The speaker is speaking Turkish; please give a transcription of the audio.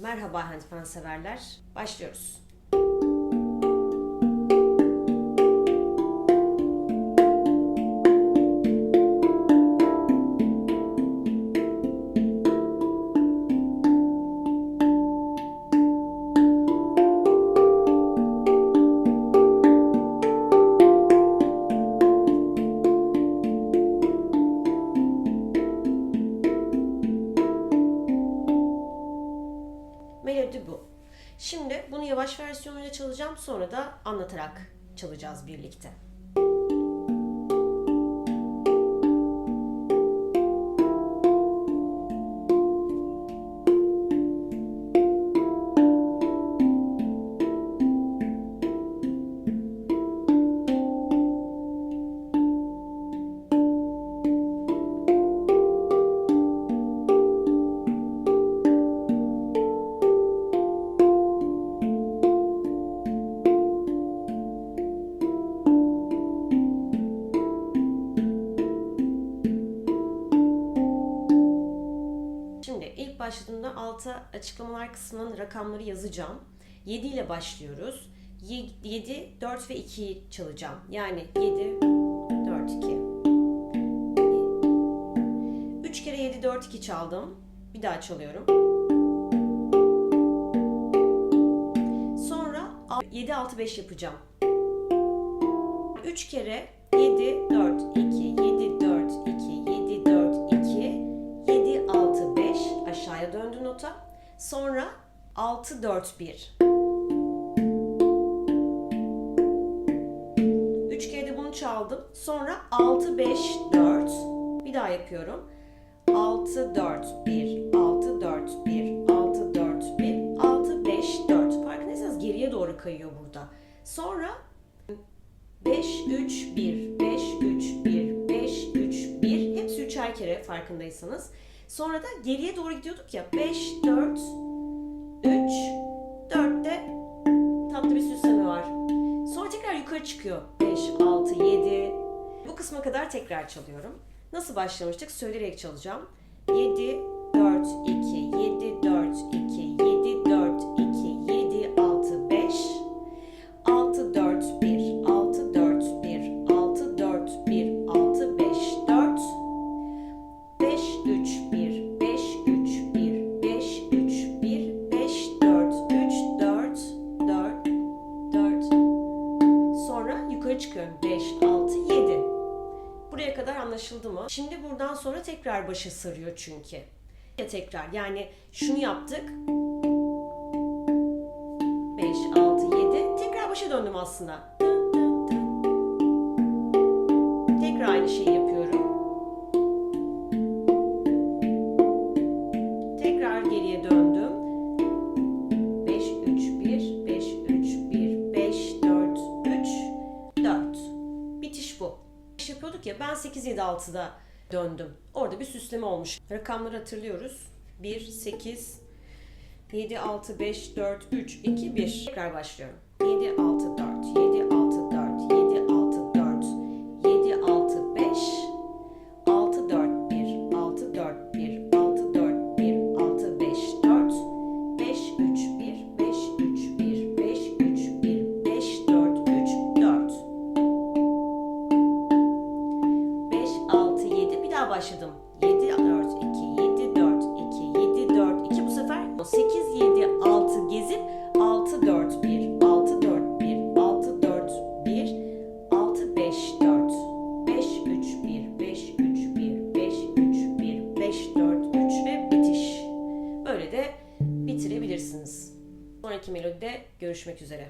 Merhaba handpan severler. Başlıyoruz. Yavaş versiyonuyla çalacağım. Sonra da anlatarak çalacağız birlikte. Şimdi ilk başladığımda alta açıklamalar kısmından rakamları yazacağım. 7 ile başlıyoruz. 7, 4 ve 2'yi çalacağım. Yani 7, 4, 2. 3 kere 7, 4, 2 çaldım. Bir daha çalıyorum. Sonra 7, 6, 5 yapacağım. 3 kere 7, 4, Sonra 6, 4, 1. 3 kere de bunu çaldım. Sonra 6, 5, 4. Bir daha yapıyorum. 6, 4, 1, 6, 4, 1, 6, 4, 1, 6, 5, 4. Farkındaysanız geriye doğru kayıyor burada. Sonra 5, 3, 1, 5, 3, 1, 5, 3, 1. Hepsi üçer kere farkındaysanız. Sonra da geriye doğru gidiyorduk ya. 5, 4, 3, 4'te tatlı bir süsleme var. Sonra tekrar yukarı çıkıyor. 5, 6, 7. Bu kısma kadar tekrar çalıyorum. Nasıl başlamıştık? Söyleyerek çalacağım. 7, 4, 2, Sonra yukarı çıkıyorum 5 6 7 Buraya kadar anlaşıldı mı? Şimdi buradan sonra tekrar başa sarıyor çünkü. Ya tekrar yani şunu yaptık 5, 6, 7. Tekrar başa döndüm aslında. Yapıyorduk ya ben 8, 7, 6'da döndüm. Orada bir süsleme olmuş. Rakamları hatırlıyoruz. 1, 8, 7, 6, 5, 4, 3, 2, 1. Tekrar başlıyorum. 7, 6, 4, 7. Bir daha başladım. 7, 4, 2, 7, 4, 2, 7, 4, 2. Bu sefer 8, 7, 6 gezip 6, 4, 1, 6, 4, 1, 6, 4, 1, 6, 5, 4, 5, 3, 1, 5, 3, 1, 5, 3, 1, 5, 4, 3 ve bitiş. Böyle de bitirebilirsiniz. Sonraki melodide görüşmek üzere.